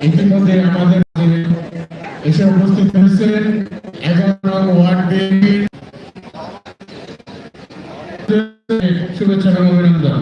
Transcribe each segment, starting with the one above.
ইতিমধ্যে আমাদের এসে উপস্থিত হয়েছেন এগারো ওয়ার্ড শুভেচ্ছা অভিনন্দন।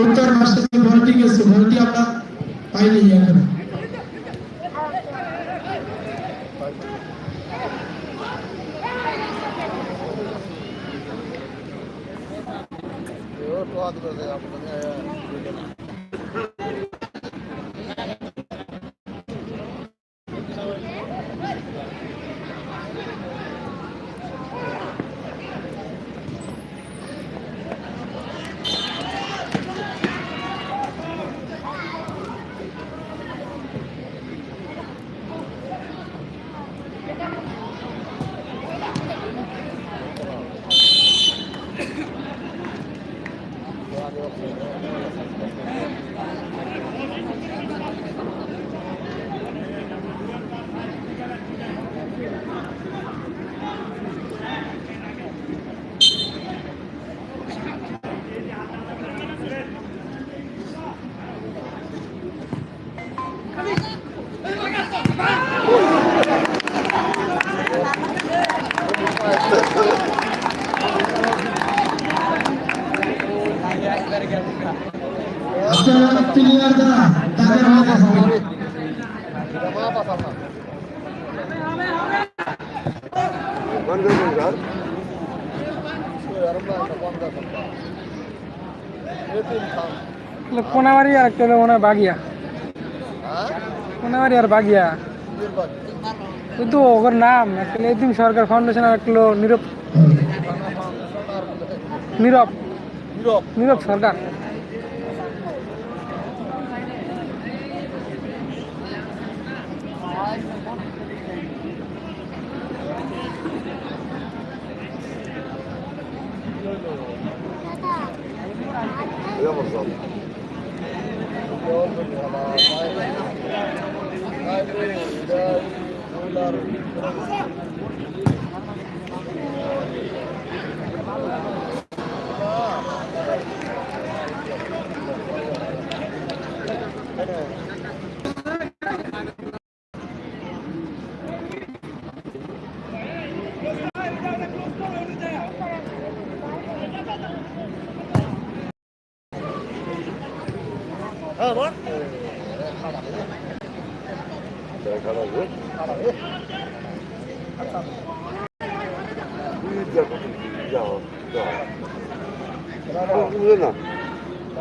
উত্তর মাসে ভর্তি গেছে ভর্তি আমরা পাইনি এখন তো হাত করে কোনাবাড়ি আর একটা মনে হয় বাগিয়া কোনাবাড়ি আর বাগিয়া কিন্তু ওর নাম একটা এতিম সরকার ফাউন্ডেশন আর একটা নীরব। নীরব। নীরব সরকার। না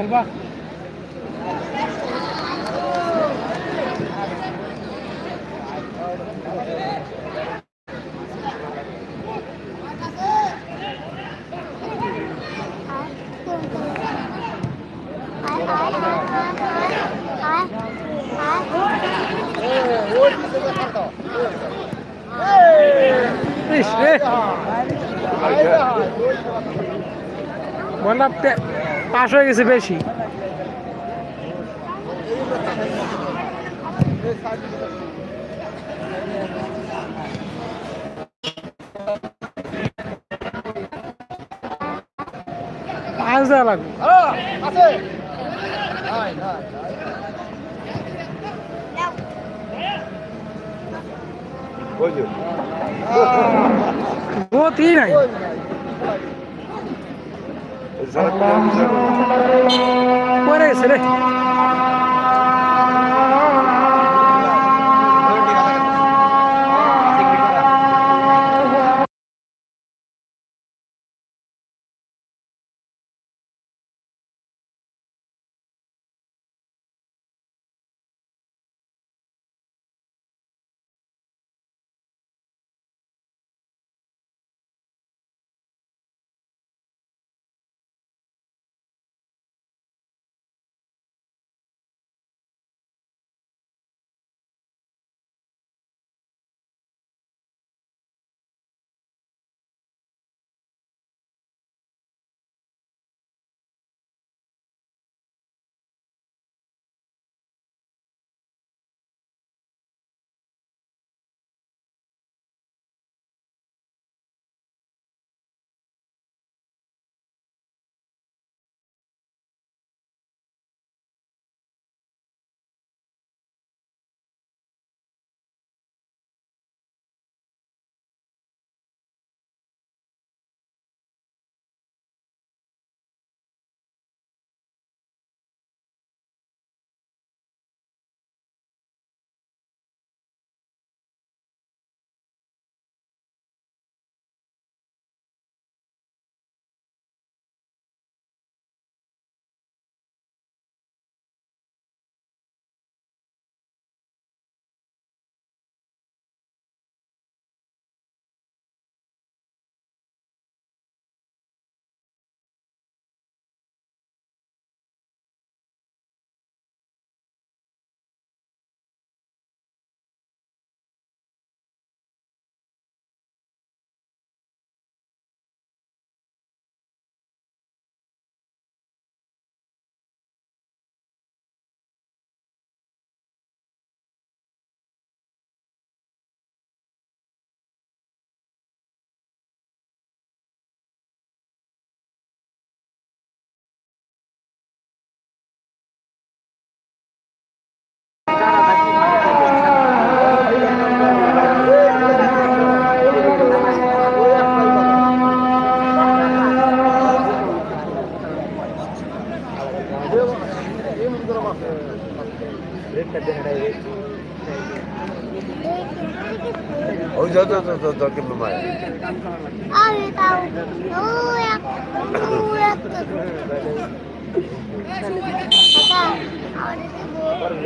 البحر পাশ হয়ে গেছে বেশি। পাঁচ দেওয়া লাগবে। গতি নাই। পরে গেছে রে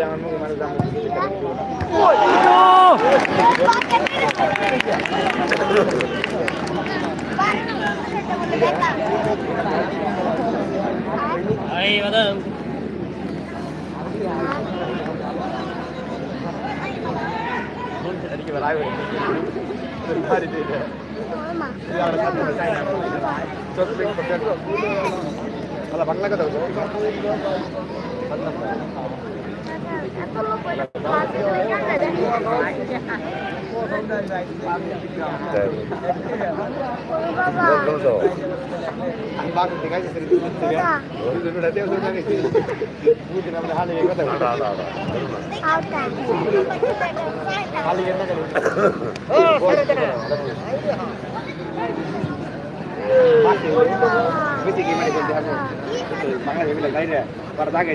jangan mau kemana jangan. Woi, Hai, madam. Tadi kita live. Hari ini. Ya, ada satu আড়া Auta. হালে গেল না বেশি কি মানে বলতে হবে বাংলা হেবিলা গাইরে পর দাগে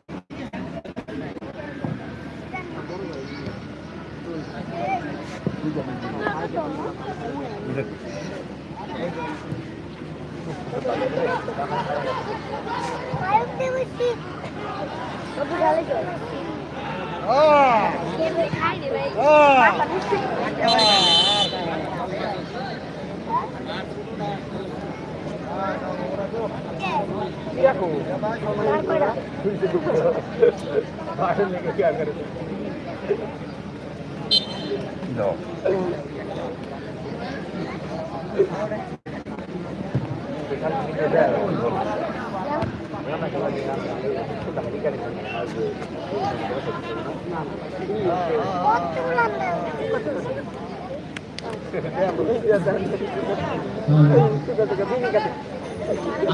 No.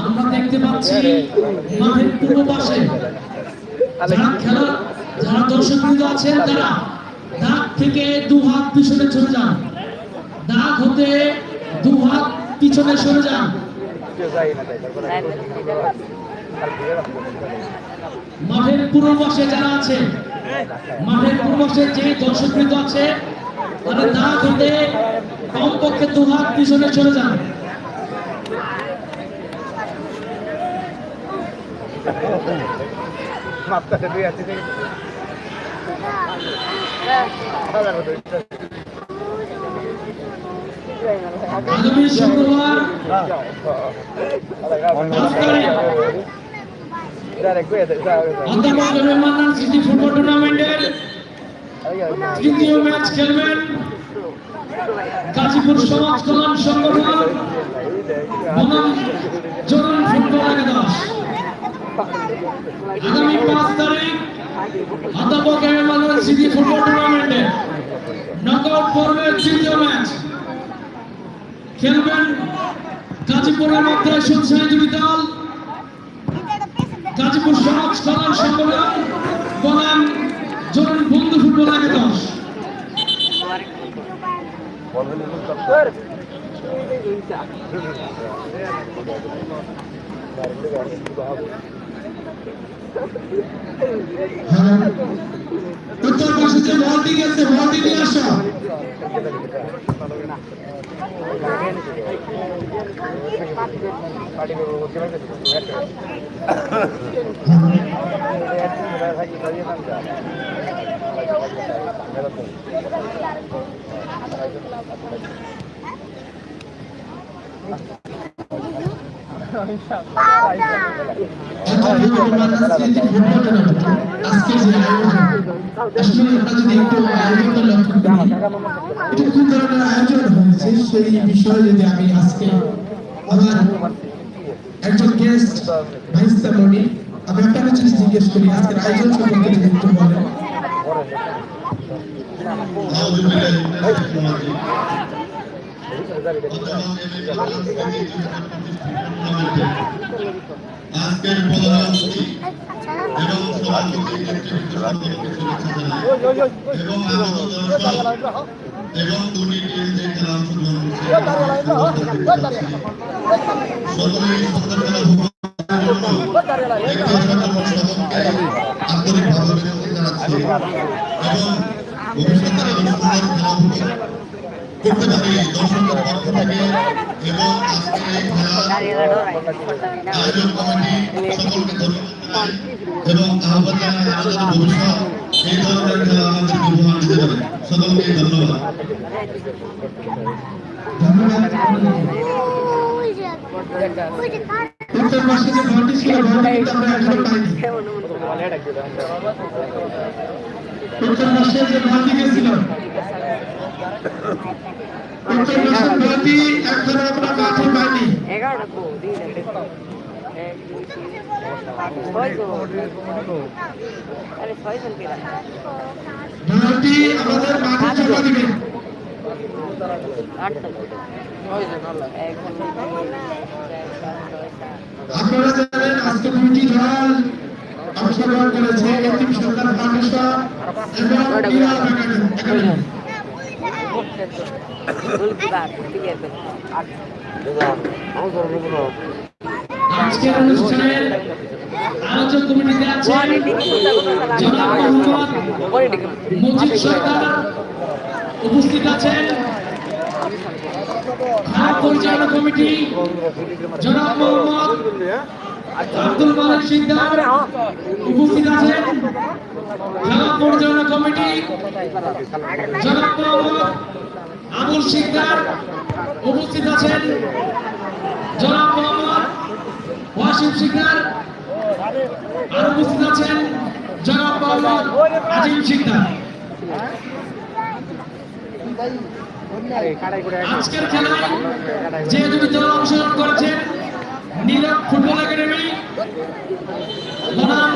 আমরা দেখতে পাচ্ছি মাঠের পূর্ব পাশে যারা খেলা, যারা দর্শক আছেন, তারা দাগ থেকে দু হাত পিছনে চলে যান। দাগ হতে দু হাত পিছনে সরে যান। মাঠের পূর্ব পাশে যারা আছে, মাঠের পূর্ব পাশে যে দর্শক বৃন্দ আছে তারা দাগ হতে কমপক্ষে দু হাত পিছনে চলে যান। মাপটা দুই আছে আগামী শুক্রবার অধ্যাপক মান্নান স্মৃতি ফুটবল টুর্নামেন্টের তৃতীয় ম্যাচ খেলবেন গাজীপুর সমাজ কল্যাণ সংগঠন জরুরি ফুটবল একাদশ আগামী পাঁচ তারিখ অধ্যাপক এম মান্নান ফুটবল টুর্নামেন্টে নকআউট পর্বের তৃতীয় ম্যাচ খেলবেন গাজীপুরের সুনসাই দুটি দল গাজীপুর সমাজ কল্যাণ সংগঠন বনাম জরুরি বন্ধু ফুটবল একাদশ। হ্যাঁ। উত্তর পাশে যে বলটি গেছে বলটি নিয়ে আসো। ফুটবল টুর্নামেন্ট আজকে যে আয়োজন আসলে আমরা যদি একটু আয়োজনটা লক্ষ্য করি এটা কি ধরনের আয়োজন হয়েছে সেই বিষয়ে যদি আমি আজকে আমার একজন গেস্ট ভাইস তেমনি আমি একটা জিনিস জিজ্ঞেস করি আজকের আয়োজন সম্পর্কে যদি একটু বলেন আজকের প্রধান অতিথি এবং সভাপতি সভাপতি শুভেচ্ছা জানাই। এবং আগত দর্শক এবং দুটি টিম যে খেলা অংশগ্রহণ জানাচ্ছি এবং ভবিষ্যতে আরও সুন্দর করতে পারি দর্শকের পক্ষ থেকে এবং আজকের এই খেলার আয়োজক কমিটি সকলকে ধন্যবাদ। এবং আহ্বান জানাই আমাদের ভবিষ্যৎ এই ধরনের খেলা আমাদেরকে উপহার দিতে পারে সকলকে ধন্যবাদ উত্তর পাশে যে বলটি ছিল বলটি আমরা এখনও পাইনি উত্তর পাশে যে এক ছয়জন আরে ছয়জন পেলা বলটি আমাদের মাঠে জমা আপনারা জানেন আজকে দুইটি দল অংশগ্রহণ করেছে এতিম সরকার ফাউন্ডেশন এবং আছে আজকের অনুষ্ঠানের আলোচক কমিটিতে আছেন জনাব মোহাম্মদ মজিদ সরকার উপস্থিত আছেন। পরিচালনা কমিটি জনাব মোহাম্মদ আব্দুল মালিক সিকদার উপস্থিত আছেন। খেলা পরিচালনা কমিটি, জনাব সিকদার উপস্থিত আছেন। জনাব মোহাম্মদ ওয়াসিম সিকদার আর উপস্থিত আছেন জনাব মোহাম্মদ আজিম সিকদার। আজকের খেলায় যে দুটি দল অংশগ্রহণ করেছেন নীলক ফুটবল একাডেমি, বনাম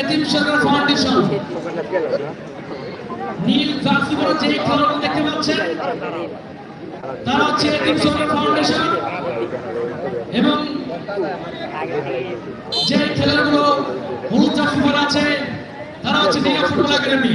এতিম সরকার ফাউন্ডেশন। নীল জার্সি পরে যে খেলোয়াড় দেখতে পাচ্ছেন, তারা হচ্ছে এতিম সরকার ফাউন্ডেশন। এবং যে খেলাগুলো হলুদ জার্সি পরে আছে, তারা হচ্ছে নীলক ফুটবল একাডেমি।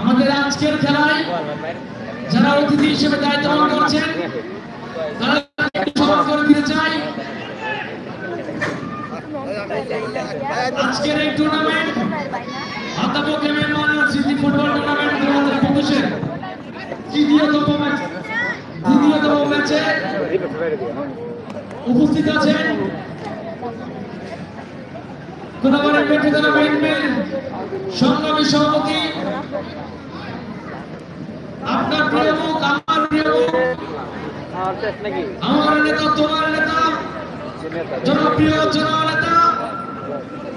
আমাদের আজকের খেলায় যারা অতিথি হিসেবে দায়িত্ব পালন করছেন তারা একটু স্মরণ করে দিতে চাই আজকের এই টুর্নামেন্ট ফুটবল টুর্নামেন্ট দু হাজার পঁচিশের তৃতীয়তম ম্যাচ তৃতীয়তম ম্যাচে উপস্থিত আছেন বিএনপির সংগ্রামী সভাপতি, আপনার প্রিয় আমার প্রিয় আমার নেতা, তোমার নেতা, জনপ্রিয় জননেতা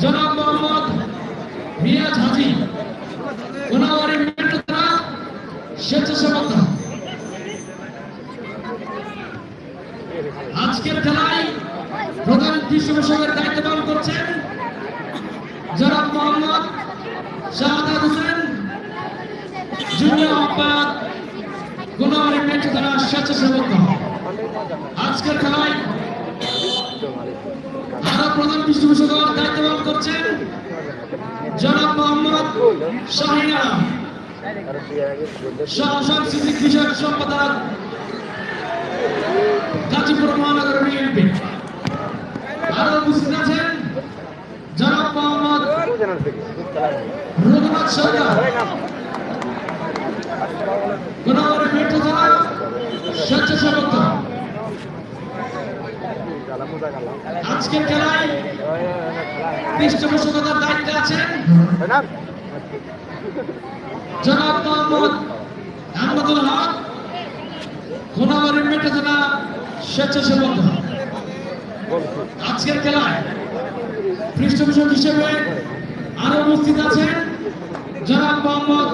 জনাব মোহাম্মদ মিয়াজ হাজি গুণাবরের মৃত্যু স্বেচ্ছাসেবক আজকের খেলায় প্রধান পৃষ্ঠপোষকের দায়িত্ব পালন করছেন জনাব মোহাম্মদ শাহাদ হোসেন, জুনিয়র গুণবাড়ি মেট্রো থানা স্বেচ্ছাসেবক আজকের খেলায় আরও প্রধান দায়িত্ব পালন করছেন জনাব মোহাম্মদ শাহিন আলম। সাংস্কৃতিক বিষয়ক সম্পাদক গাজীপুর মহানগর বিএনপি। আরও উপস্থিত আছেন জনাব মোহাম্মদ রঘুনাথ সরকার। মেট্রো থানা স্বেচ্ছাসেবক। আজকের খেলায় পৃষ্ঠপোষকতার দায়িত্বে আছেন জনাব মোহাম্মদ আহমদুল হক। গুণাগরের মেট্রো থানা স্বেচ্ছাসেবক আজকের খেলায় পৃষ্ঠপোষক হিসেবে আরও উপস্থিত আছেন জনাব মোহাম্মদ